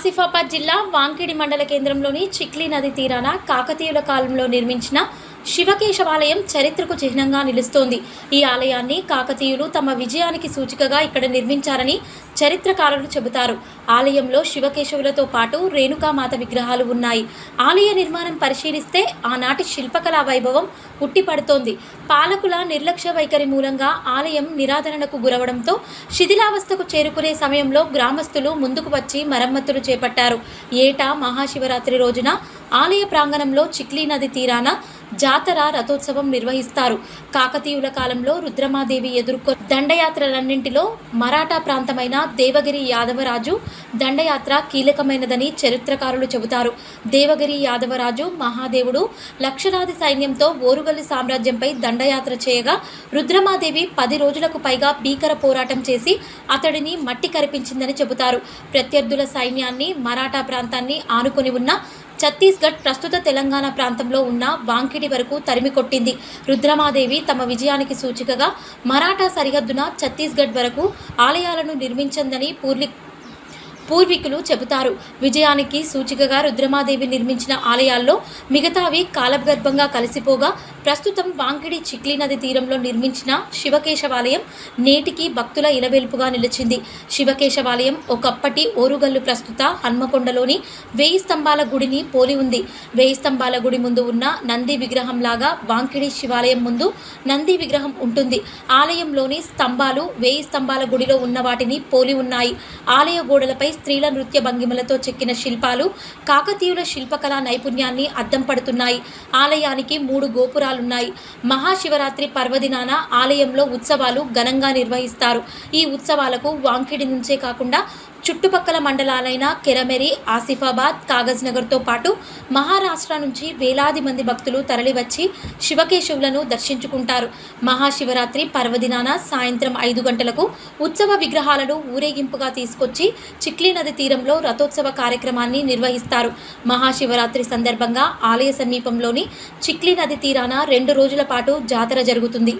ఆసిఫాబాద్ జిల్లా వాంకిడి మండల కేంద్రంలోని చిక్లీ నది తీరాన కాకతీయుల కాలంలో నిర్మించిన శివకేశవాలయం చరిత్రకు చిహ్నంగా నిలుస్తోంది. ఈ ఆలయాన్ని కాకతీయులు తమ విజయానికి సూచికగా ఇక్కడ నిర్మించారని చరిత్రకారులు చెబుతారు. ఆలయంలో శివకేశవులతో పాటు రేణుకామాత విగ్రహాలు ఉన్నాయి. ఆలయ నిర్మాణం పరిశీలిస్తే ఆనాటి శిల్పకళా వైభవం ఉట్టిపడుతోంది. పాలకుల నిర్లక్ష్య వైఖరి మూలంగా ఆలయం నిరాదరణకు గురవడంతో శిథిలావస్థకు చేరుకునే సమయంలో గ్రామస్తులు ముందుకు వచ్చి మరమ్మతులు చేపట్టారు. ఏటా మహాశివరాత్రి రోజున ఆలయ ప్రాంగణంలో చిక్లీ నది తీరాన జాతర రథోత్సవం నిర్వహిస్తారు. కాకతీయుల కాలంలో రుద్రమాదేవి ఎదుర్కొ దండయాత్రలన్నింటిలో మరాఠా ప్రాంతమైన దేవగిరి యాదవరాజు దండయాత్ర కీలకమైనదని చరిత్రకారులు చెబుతారు. దేవగిరి యాదవరాజు మహాదేవుడు లక్షలాది సైన్యంతో ఓరుగల్లి సామ్రాజ్యంపై దండయాత్ర చేయగా రుద్రమాదేవి పది రోజులకు పైగా భీకర పోరాటం చేసి అతడిని మట్టి కరిపించిందని చెబుతారు. ప్రత్యర్థుల సైన్యాన్ని మరాఠా ప్రాంతాన్ని ఆనుకొని ఉన్న ఛత్తీస్గఢ్ ప్రస్తుత తెలంగాణ ప్రాంతంలో ఉన్న వాంకిడి వరకు తరిమి కొట్టింది. రుద్రమాదేవి తమ విజయానికి సూచికగా మరాఠా సరిహద్దున ఛత్తీస్గఢ్ వరకు ఆలయాలను నిర్మించిందని పూర్లి పూర్వీకులు చెబుతారు. విజయానికి సూచికగా రుద్రమాదేవి నిర్మించిన ఆలయాల్లో మిగతావి కాలగర్భంగా కలిసిపోగా ప్రస్తుతం వాంకిడి చిక్లీ నది తీరంలో నిర్మించిన శివకేశవాలయం నేటికి భక్తుల ఇలవెల్పుగా నిలిచింది. శివకేశవాలయం ఒకప్పటి ఓరుగల్లు ప్రస్తుత హన్మకొండలోని వేయి స్తంభాల గుడిని పోలి ఉంది. వేయి స్తంభాల గుడి ముందు ఉన్న నంది విగ్రహంలాగా వాంకిడి శివాలయం ముందు నంది విగ్రహం ఉంటుంది. ఆలయంలోని స్తంభాలు వేయి స్తంభాల గుడిలో ఉన్న వాటిని పోలి ఉన్నాయి. ఆలయ గోడలపై స్త్రీల నృత్య భంగిమలతో చెక్కిన శిల్పాలు కాకతీయుల శిల్పకళా నైపుణ్యాన్ని అద్దం పడుతున్నాయి. ఆలయానికి మూడు గోపురాలున్నాయి. మహాశివరాత్రి పర్వదినాన ఆలయంలో ఉత్సవాలు ఘనంగా నిర్వహిస్తారు. ఈ ఉత్సవాలకు వాంకిడి నుంచే కాకుండా చుట్టుపక్కల మండలాలైన కెరమెరి ఆసిఫాబాద్ కాగజ్నగర్తో పాటు మహారాష్ట్ర నుంచి వేలాది మంది భక్తులు తరలివచ్చి శివకేశవులను దర్శించుకుంటారు. మహాశివరాత్రి పర్వదినాన సాయంత్రం ఐదు గంటలకు ఉత్సవ విగ్రహాలను ఊరేగింపుగా తీసుకొచ్చి చిక్లీ నది తీరంలో రథోత్సవ కార్యక్రమాన్ని నిర్వహిస్తారు. మహాశివరాత్రి సందర్భంగా ఆలయ సమీపంలోని చిక్లీ నది తీరాన రెండు రోజుల పాటు జాతర జరుగుతుంది.